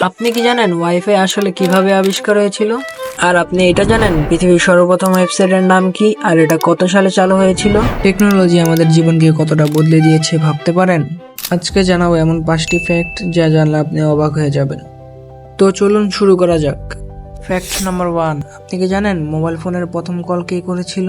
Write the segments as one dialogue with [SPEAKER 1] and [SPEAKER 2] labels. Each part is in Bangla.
[SPEAKER 1] আপনি কি জানেন ওয়াইফাই আসলে কীভাবে আবিষ্কার হয়েছিল? আর আপনি এটা জানেন পৃথিবীর সর্বপ্রথম ওয়েবসাইটের নাম কি? আর এটা কত সালে চালু হয়েছিল? টেকনোলজি আমাদের জীবনকে কতটা বদলে দিয়েছে ভাবতে পারেন? আজকে জানাব এমন পাঁচটি ফ্যাক্ট যা জানলে আপনি অবাক হয়ে যাবেন। তো চলুন শুরু করা যাক। ফ্যাক্ট নাম্বার ওয়ান আপনি কি জানেন মোবাইল ফোনের প্রথম কল কে করেছিল?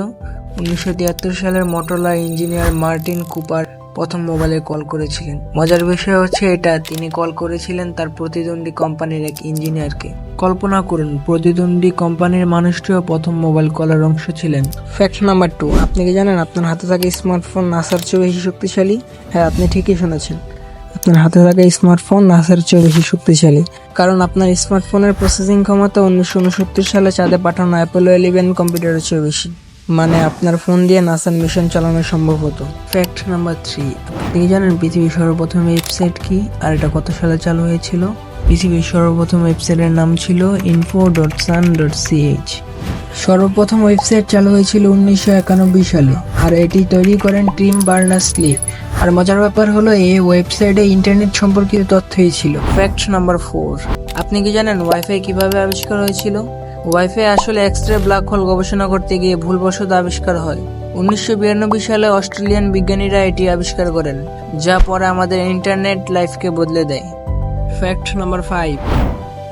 [SPEAKER 1] উনিশশো তিয়াত্তর সালের মোটরলা ইঞ্জিনিয়ার মার্টিন কুপার প্রথম মোবাইলে কল করেছিলেন। মজার বিষয় হচ্ছে এটা, তিনি কল করেছিলেন তার প্রতিদ্বন্দ্বী কোম্পানির এক ইঞ্জিনিয়ারকে। কল্পনা করুন, প্রতিদ্বন্দ্বী কোম্পানির মানুষটিও প্রথম মোবাইল কলের অংশ ছিলেন। ফ্যাক্ট নাম্বার টু আপনি কি জানেন আপনার হাতে থাকা স্মার্টফোন নাসার চেয়ে বেশি শক্তিশালী? হ্যাঁ আপনি ঠিকই শুনেছেন। আপনার হাতে থাকা স্মার্টফোন নাসার চেয়ে বেশি শক্তিশালী। কারণ আপনার স্মার্টফোনের প্রসেসিং ক্ষমতা উনিশশো উনসত্তর সালে চাঁদে পাঠানো অ্যাপেলো ইলেভেন কম্পিউটারের চেয়ে বেশি। মানে আপনার ফোন দিয়ে নাসার মিশন চালানো সম্ভব হতো। ফ্যাক্ট নাম্বার থ্রি আপনি জানেন পৃথিবীর সর্বপ্রথম ওয়েবসাইট কি? আর এটা কত সালে চালু হয়েছিল? পৃথিবীর সর্বপ্রথম ওয়েবসাইটের নাম ছিল info dot cern dot ch সর্বপ্রথম ওয়েবসাইট চালু হয়েছিল উনিশশো একানব্বই সালে, আর এটি তৈরি করেন টিম বার্নার্স লি আর মজার ব্যাপার হলো এই ওয়েবসাইটে ইন্টারনেট সম্পর্কিত তথ্যই ছিল। ফ্যাক্ট নাম্বার ফোর আপনি কি জানেন ওয়াইফাই কীভাবে আবিষ্কার হয়েছিল? ওয়াইফাই আসলে এক্স রে ব্ল্যাক হোল গবেষণা করতে গিয়ে ভুলবশত আবিষ্কার হয়। উনিশশো বিরানব্বই সালে অস্ট্রেলিয়ান বিজ্ঞানীরা এটি আবিষ্কার করেন, যা পরে আমাদের ইন্টারনেট লাইফকে বদলে দেয়। ফ্যাক্ট নাম্বার ফাইভ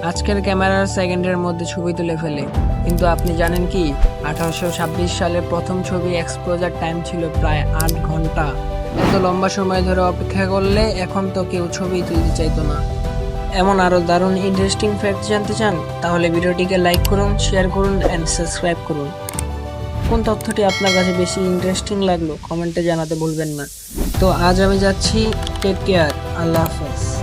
[SPEAKER 1] আজকের ক্যামেরার সেকেন্ডের মধ্যে ছবি তুলে ফেলে। কিন্তু আপনি জানেন কি, আঠারোশো ছাব্বিশ সালে প্রথম ছবি এক্সপোজার টাইম ছিল প্রায় আট ঘণ্টা। এত লম্বা সময় ধরে অপেক্ষা করলে এখন তো কেউ ছবি তুলতে চাইতো না। এমন আরও দারুণ ইন্টারেস্টিং ফ্যাক্ট জানতে চান, তাহলে ভিডিওটিকে লাইক করুন শেয়ার করুন অ্যান্ড সাবস্ক্রাইব করুন। কোন তথ্যটি আপনার কাছে বেশি ইন্টারেস্টিং লাগল কমেন্টে জানাতে ভুলবেন না। তো আজ আমি যাচ্ছি টেক কেয়ার। আল্লাহ হাফেজ।